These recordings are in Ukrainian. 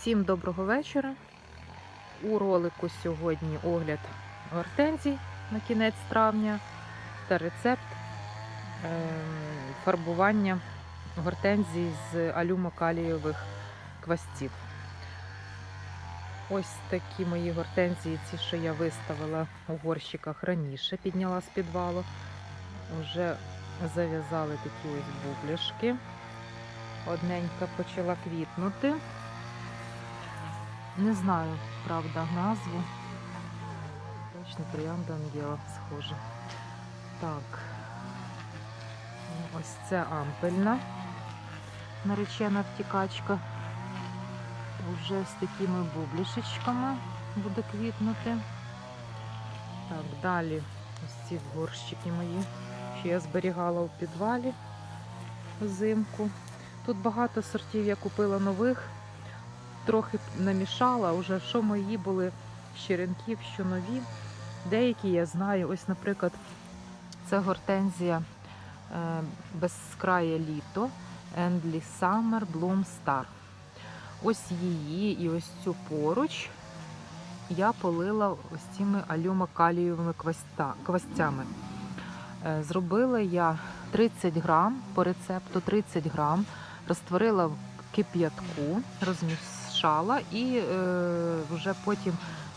Всім доброго вечора. У ролику сьогодні огляд гортензій на кінець травня та рецепт ем, фарбування гортензій з алюмокалієвих квастів. Ось такі мої гортензії, ці, що я виставила у горщиках раніше, підняла з підвалу. Вже зав'язали такі ось бубляшки. Одненька почала квітнути. Не знаю, правда, назву. Точно троянда ангела схоже. Так. Ну, Ось це ампельна наречена втікачка. Вже з такими бублішечками буде квітнути. Так, далі ось ці горщики мої, що я зберігала у підвалі взимку. Тут багато сортів я купила нових, трохи намішала, уже що мої були з що нові. Деякі я знаю, ось, наприклад, це гортензія е, безкрає літо Endless Summer Bloom Star. Ось її і ось цю поруч я полила ось цими алюмокалієвими квастями. Е, Зробила я 30 грам по рецепту 30 грам, розтворила в кип'ятку, розмішала і е, вже потім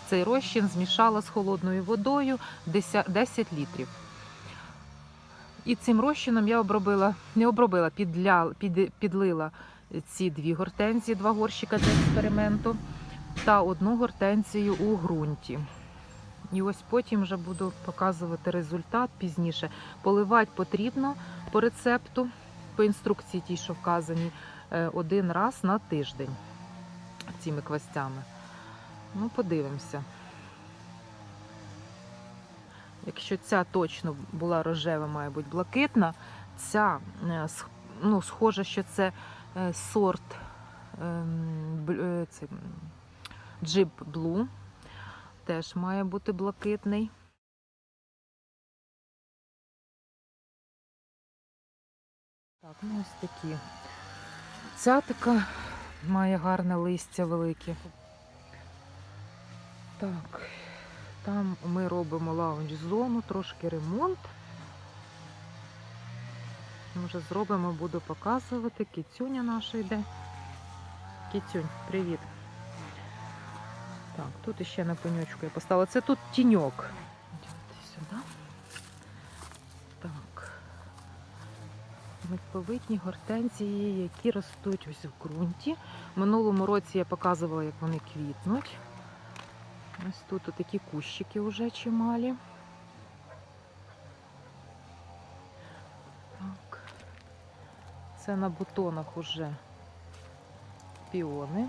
цей розчин змішала з холодною водою 10, 10 літрів. І цим розчином я обробила, не обробила, підля, під, підлила ці дві гортензії, два горщика для експерименту та одну гортензію у ґрунті. І ось потім вже буду показувати результат пізніше. Поливати потрібно по рецепту, по інструкції тій, що вказані, е, один раз на тиждень цими квастями. Ну, подивимося. Якщо ця точно була рожева, має бути блакитна, ця е, ну, схоже, що це е, сорт ем, е, це, Jeep Blue. Теж має бути блакитний. Так, ну ось такі. Ця така має гарне листя велике. Так, там ми робимо лаунж-зону, трошки ремонт. Може зробимо, буду показувати. Кіцюня наша йде. Кіцюнь, привіт. Так, тут ще на пеньочку я поставила. Це тут тіньок. Митповитні гортензії, які ростуть ось в ґрунті. Минулому році я показувала, як вони квітнуть. Ось тут такі кущики вже чималі. Так. Це на бутонах уже піони.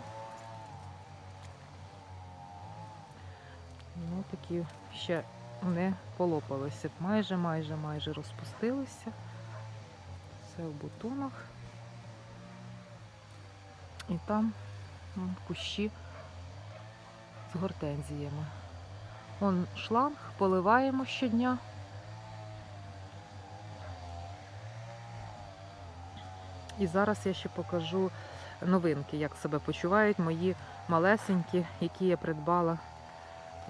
Ну, такі ще не полопалися. Майже, майже, майже розпустилися. Це в бутонах. І там м, кущі з гортензіями. Вон шланг, поливаємо щодня. І зараз я ще покажу новинки, як себе почувають мої малесенькі, які я придбала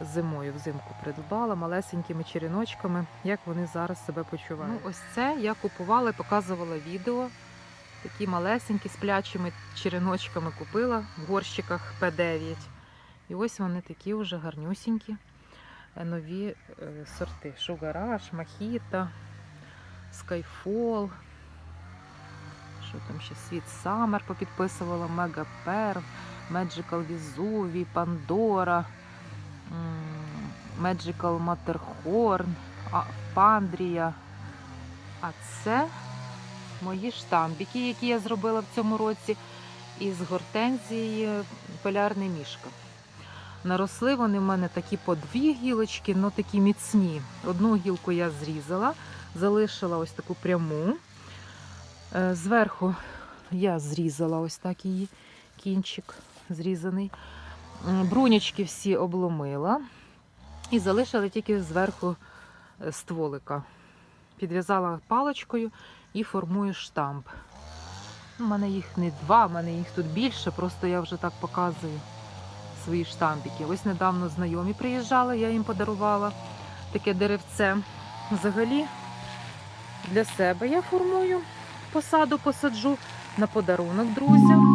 зимою, взимку придбала малесенькими черіночками, як вони зараз себе почувають. Ну, ось це я купувала і показувала відео. Такі малесенькі з плячими череночками купила в горщиках П9. І ось вони такі вже гарнюсінькі, е, нові е, сорти. Шугараш, Махіта, Skyfall. Що там ще? Світ Summer попідписувала, Мега Перл, Magical Visuvi, Pandora. М, Magical Matterhorn, Пандрія. А це мої штамбіки, які я зробила в цьому році із гортензії полярний мішка. Наросли вони в мене такі по дві гілочки, але такі міцні. Одну гілку я зрізала, залишила ось таку пряму. Е, Зверху я зрізала ось так її кінчик зрізаний. М, всі обломила і залишила тільки зверху е, стволика. Підв'язала паличкою і формую штамп. У мене їх не два, у мене їх тут більше, просто я вже так показую свої штампики. Ось недавно знайомі приїжджали, я їм подарувала таке деревце. Взагалі для себе я формую посаду, посаджу на подарунок друзям.